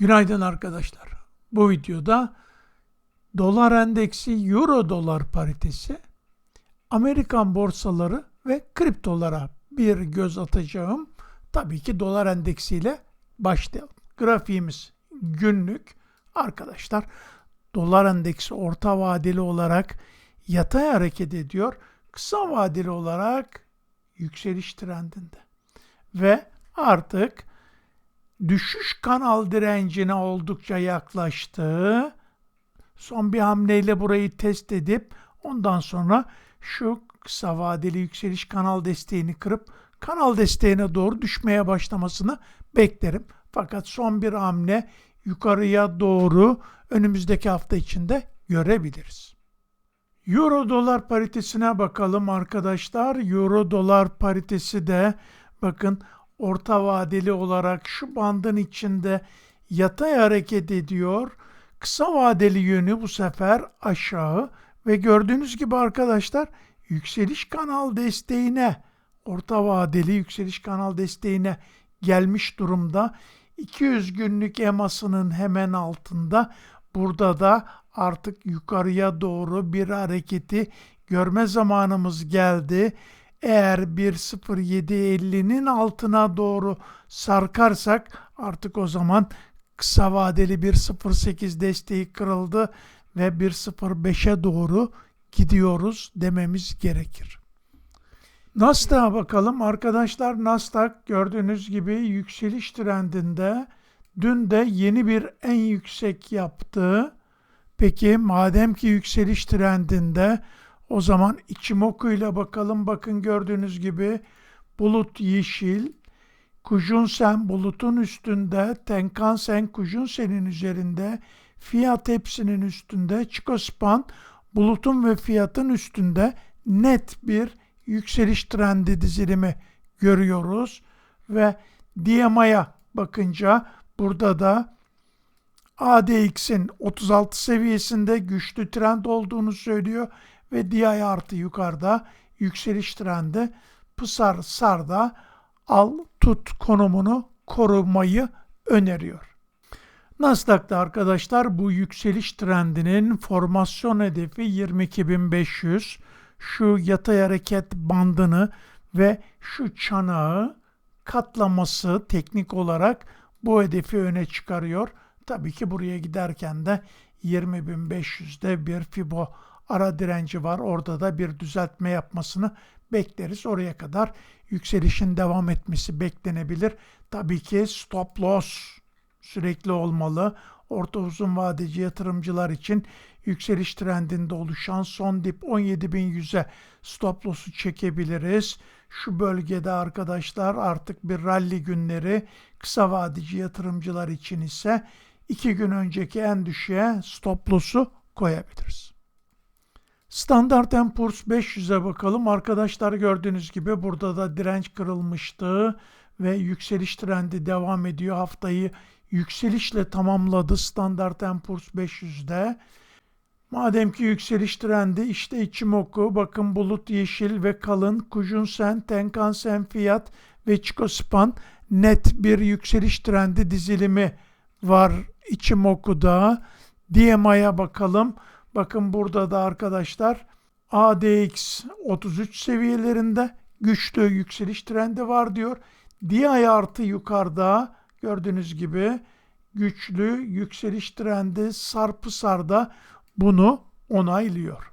Günaydın arkadaşlar. Bu videoda dolar endeksi, euro dolar paritesi, Amerikan borsaları ve kriptolara bir göz atacağım. Tabii ki dolar endeksiyle başlayalım. Grafiğimiz günlük. Arkadaşlar dolar endeksi orta vadeli olarak yatay hareket ediyor. Kısa vadeli olarak yükseliş trendinde. Ve artık düşüş kanal direncine oldukça yaklaştı. Son bir hamleyle burayı test edip ondan sonra şu kısa vadeli yükseliş kanal desteğini kırıp kanal desteğine doğru düşmeye başlamasını beklerim. Fakat son bir hamle yukarıya doğru önümüzdeki hafta içinde görebiliriz. Euro dolar paritesine bakalım arkadaşlar. Euro dolar paritesi de bakın orta vadeli olarak şu bandın içinde yatay hareket ediyor. Kısa vadeli yönü bu sefer aşağı ve gördüğünüz gibi arkadaşlar yükseliş kanal desteğine orta vadeli yükseliş kanal desteğine gelmiş durumda. 200 günlük emasının hemen altında burada da artık yukarıya doğru bir hareketi görme zamanımız geldi. Eğer 1.0750'nin altına doğru sarkarsak artık o zaman kısa vadeli 1.08 desteği kırıldı ve 1.05'e doğru gidiyoruz dememiz gerekir. Nasdaq'a bakalım. Arkadaşlar Nasdaq gördüğünüz gibi yükseliş trendinde dün de yeni bir en yüksek yaptı. Peki madem ki yükseliş trendinde o zaman Ichimoku ile bakalım. Bakın gördüğünüz gibi bulut yeşil, Kujunsen bulutun üstünde, Tenkan-sen Kujunsen'in üzerinde, fiyat hepsinin üstünde, Chikospan bulutun ve fiyatın üstünde net bir yükseliş trendi dizilimi görüyoruz. Ve DMA'ya bakınca burada da ADX'in 36 seviyesinde güçlü trend olduğunu söylüyor ve DI artı yukarıda yükseliş trendi pısar sarda al tut konumunu korumayı öneriyor. Nasdaq'ta arkadaşlar bu yükseliş trendinin formasyon hedefi 22.500 şu yatay hareket bandını ve şu çanağı katlaması teknik olarak bu hedefi öne çıkarıyor. Tabii ki buraya giderken de 20.500'de bir Fibo ara direnci var. Orada da bir düzeltme yapmasını bekleriz. Oraya kadar yükselişin devam etmesi beklenebilir. Tabii ki stop loss sürekli olmalı. Orta uzun vadeci yatırımcılar için yükseliş trendinde oluşan son dip 17.100'e stop loss'u çekebiliriz. Şu bölgede arkadaşlar artık bir rally günleri kısa vadeci yatırımcılar için ise 2 gün önceki en düşüğe stop loss'u koyabiliriz. Standart Poor's 500'e bakalım. Arkadaşlar gördüğünüz gibi burada da direnç kırılmıştı ve yükseliş trendi devam ediyor. Haftayı yükselişle tamamladı Standart Poor's 500'de. Madem ki yükseliş trendi işte Ichimoku, bakın bulut yeşil ve kalın, Kujunsen, Tenkan-sen fiyat ve Chikospan net bir yükseliş trendi dizilimi var Ichimoku'da. DMA'ya bakalım. Bakın burada da arkadaşlar ADX 33 seviyelerinde güçlü yükseliş trendi var diyor. DI artı yukarıda gördüğünüz gibi güçlü yükseliş trendi sarpı sarda bunu onaylıyor.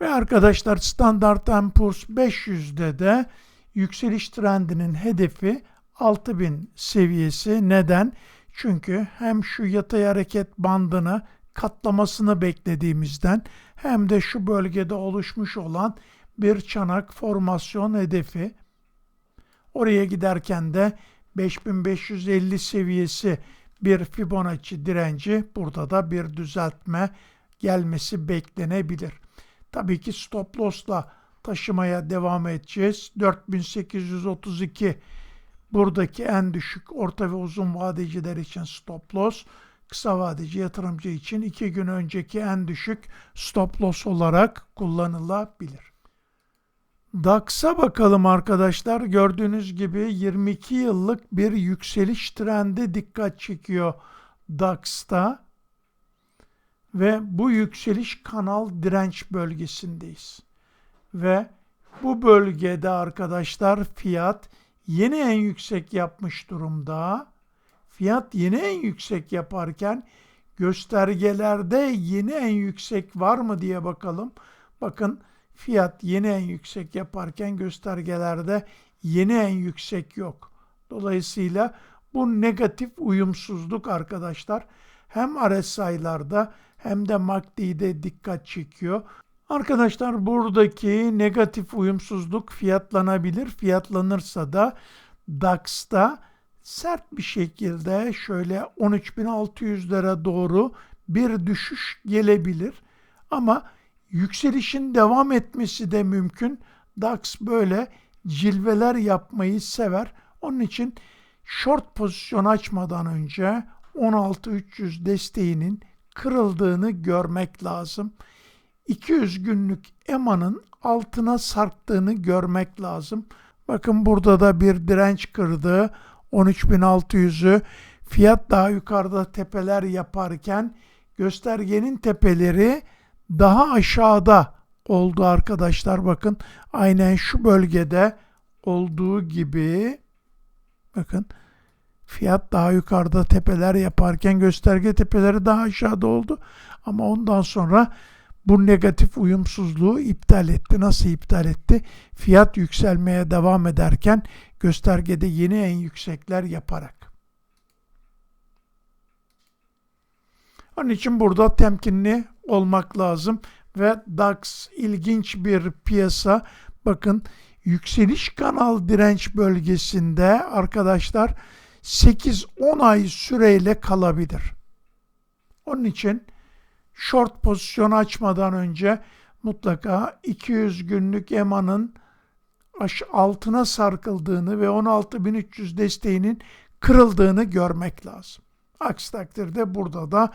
Ve arkadaşlar Standard Poor's 500'de de yükseliş trendinin hedefi 6000 seviyesi. Neden? Çünkü hem şu yatay hareket bandını katlamasını beklediğimizden hem de şu bölgede oluşmuş olan bir çanak formasyon hedefi. Oraya giderken de 5550 seviyesi bir Fibonacci direnci burada da bir düzeltme gelmesi beklenebilir. Tabii ki stop loss'la taşımaya devam edeceğiz. 4832 buradaki en düşük orta ve uzun vadeciler için stop loss kısa vadeci yatırımcı için 2 gün önceki en düşük stop loss olarak kullanılabilir. DAX'a bakalım arkadaşlar. Gördüğünüz gibi 22 yıllık bir yükseliş trendi dikkat çekiyor DAX'ta ve bu yükseliş kanal direnç bölgesindeyiz. Ve bu bölgede arkadaşlar fiyat yeni en yüksek yapmış durumda. Fiyat yeni en yüksek yaparken göstergelerde yeni en yüksek var mı diye bakalım. Bakın fiyat yeni en yüksek yaparken göstergelerde yeni en yüksek yok. Dolayısıyla bu negatif uyumsuzluk arkadaşlar hem RSI'larda hem de MACD'de dikkat çekiyor. Arkadaşlar buradaki negatif uyumsuzluk fiyatlanabilir. Fiyatlanırsa da DAX'ta sert bir şekilde şöyle 13.600'lere doğru bir düşüş gelebilir. Ama yükselişin devam etmesi de mümkün. DAX böyle cilveler yapmayı sever. Onun için short pozisyon açmadan önce 16.300 desteğinin kırıldığını görmek lazım. 200 günlük EMA'nın altına sarktığını görmek lazım. Bakın burada da bir direnç kırdı. 13.600'ü fiyat daha yukarıda tepeler yaparken göstergenin tepeleri daha aşağıda oldu arkadaşlar. Bakın aynen şu bölgede olduğu gibi bakın fiyat daha yukarıda tepeler yaparken gösterge tepeleri daha aşağıda oldu. Ama ondan sonra bu negatif uyumsuzluğu iptal etti. Nasıl iptal etti? Fiyat yükselmeye devam ederken göstergede yeni en yüksekler yaparak. Onun için burada temkinli olmak lazım ve DAX ilginç bir piyasa. Bakın yükseliş kanal direnç bölgesinde arkadaşlar 8-10 ay süreyle kalabilir. Onun için short pozisyon açmadan önce mutlaka 200 günlük EMA'nın altına sarkıldığını ve 16.300 desteğinin kırıldığını görmek lazım. Aksi takdirde burada da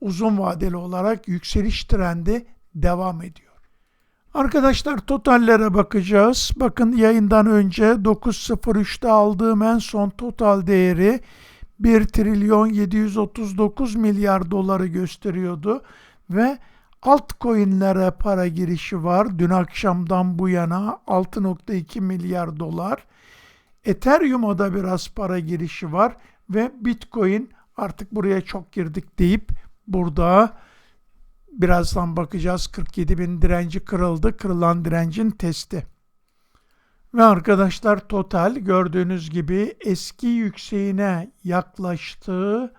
uzun vadeli olarak yükseliş trendi devam ediyor. Arkadaşlar totallere bakacağız. Bakın yayından önce 9.03'te aldığım en son total değeri 1 trilyon 739 milyar doları gösteriyordu ve altcoin'lere para girişi var. Dün akşamdan bu yana 6.2 milyar dolar. Ethereum'a da biraz para girişi var ve Bitcoin artık buraya çok girdik deyip burada birazdan bakacağız 47 bin direnci kırıldı. Kırılan direncin testi. Ve arkadaşlar total gördüğünüz gibi eski yükseğine yaklaştığı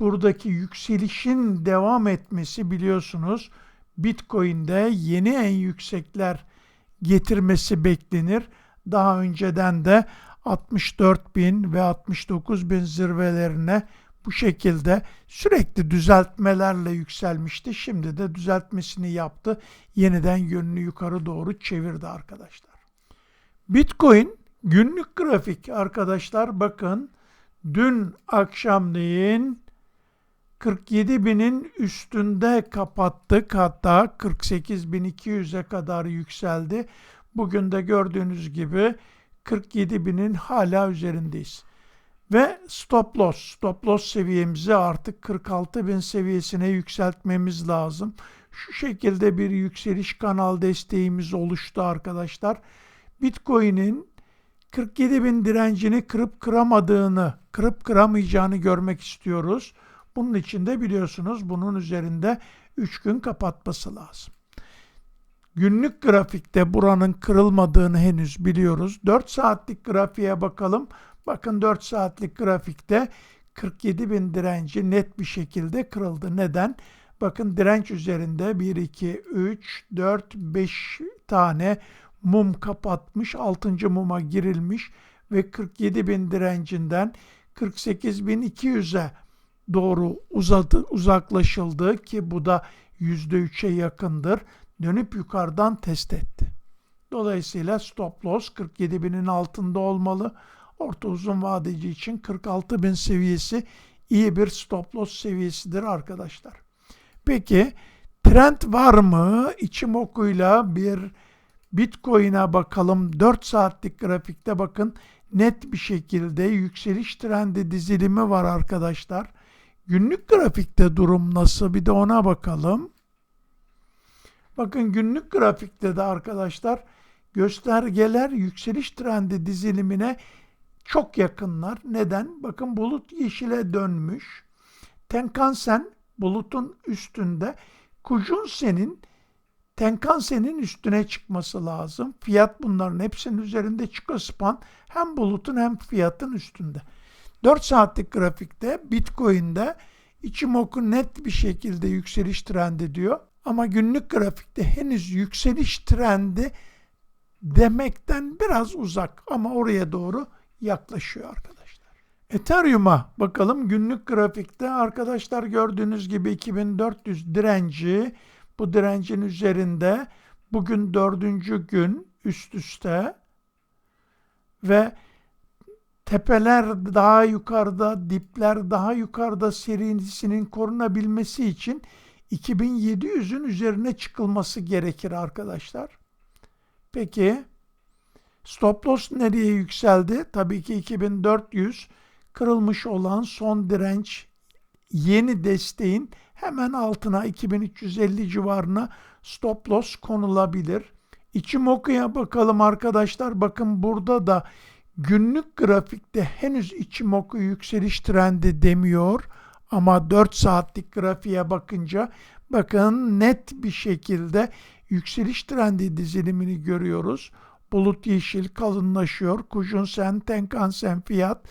buradaki yükselişin devam etmesi biliyorsunuz Bitcoin'de yeni en yüksekler getirmesi beklenir. Daha önceden de 64 bin ve 69 bin zirvelerine bu şekilde sürekli düzeltmelerle yükselmişti. Şimdi de düzeltmesini yaptı. Yeniden yönünü yukarı doğru çevirdi arkadaşlar. Bitcoin günlük grafik arkadaşlar bakın dün akşamleyin 47 binin üstünde kapattık hatta 48.200'e kadar yükseldi. Bugün de gördüğünüz gibi 47 binin hala üzerindeyiz. Ve stop loss, stop loss seviyemizi artık 46 bin seviyesine yükseltmemiz lazım. Şu şekilde bir yükseliş kanal desteğimiz oluştu arkadaşlar. Bitcoin'in 47 bin direncini kırıp kıramadığını, kırıp kıramayacağını görmek istiyoruz. Bunun için de biliyorsunuz bunun üzerinde 3 gün kapatması lazım. Günlük grafikte buranın kırılmadığını henüz biliyoruz. 4 saatlik grafiğe bakalım. Bakın 4 saatlik grafikte 47 bin direnci net bir şekilde kırıldı. Neden? Bakın direnç üzerinde 1, 2, 3, 4, 5 tane mum kapatmış. 6. muma girilmiş ve 47 bin direncinden 48 bin 200'e doğru uzadı, uzaklaşıldı ki bu da %3'e yakındır. Dönüp yukarıdan test etti. Dolayısıyla stop loss 47 binin altında olmalı. Orta uzun vadeci için 46 bin seviyesi iyi bir stop loss seviyesidir arkadaşlar. Peki trend var mı? okuyla bir Bitcoin'e bakalım. 4 saatlik grafikte bakın net bir şekilde yükseliş trendi dizilimi var arkadaşlar. Günlük grafikte durum nasıl? Bir de ona bakalım. Bakın günlük grafikte de arkadaşlar göstergeler yükseliş trendi dizilimine çok yakınlar. Neden? Bakın bulut yeşile dönmüş. Tenkan-sen bulutun üstünde. Kujun-sen'in Tenkan-sen'in üstüne çıkması lazım. Fiyat bunların hepsinin üzerinde Chico Span hem bulutun hem fiyatın üstünde. 4 saatlik grafikte Bitcoin'de Ichimoku net bir şekilde yükseliş trendi diyor. Ama günlük grafikte henüz yükseliş trendi demekten biraz uzak ama oraya doğru yaklaşıyor arkadaşlar. Ethereum'a bakalım günlük grafikte arkadaşlar gördüğünüz gibi 2400 direnci bu direncin üzerinde bugün dördüncü gün üst üste ve tepeler daha yukarıda, dipler daha yukarıda serisinin korunabilmesi için 2700'ün üzerine çıkılması gerekir arkadaşlar. Peki stop loss nereye yükseldi? Tabii ki 2400 kırılmış olan son direnç yeni desteğin hemen altına 2350 civarına stop loss konulabilir. Ichimoku'ya bakalım arkadaşlar. Bakın burada da günlük grafikte henüz Ichimoku yükseliş trendi demiyor. Ama 4 saatlik grafiğe bakınca bakın net bir şekilde yükseliş trendi dizilimini görüyoruz. Bulut yeşil kalınlaşıyor. Kujun sen, Tenkan sen fiyat.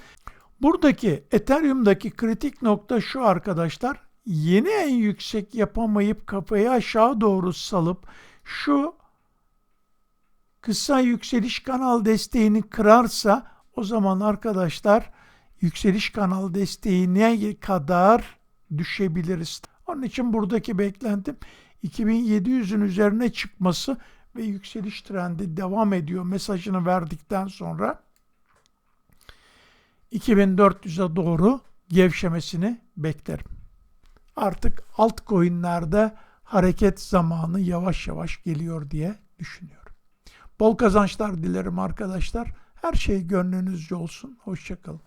Buradaki Ethereum'daki kritik nokta şu arkadaşlar. Yeni en yüksek yapamayıp kafayı aşağı doğru salıp şu kısa yükseliş kanal desteğini kırarsa o zaman arkadaşlar yükseliş kanal desteğine kadar düşebiliriz. Onun için buradaki beklentim 2700'ün üzerine çıkması ve yükseliş trendi devam ediyor mesajını verdikten sonra 2400'e doğru gevşemesini beklerim. Artık altcoin'lerde hareket zamanı yavaş yavaş geliyor diye düşünüyorum. Bol kazançlar dilerim arkadaşlar. Her şey gönlünüzce olsun. Hoşçakalın.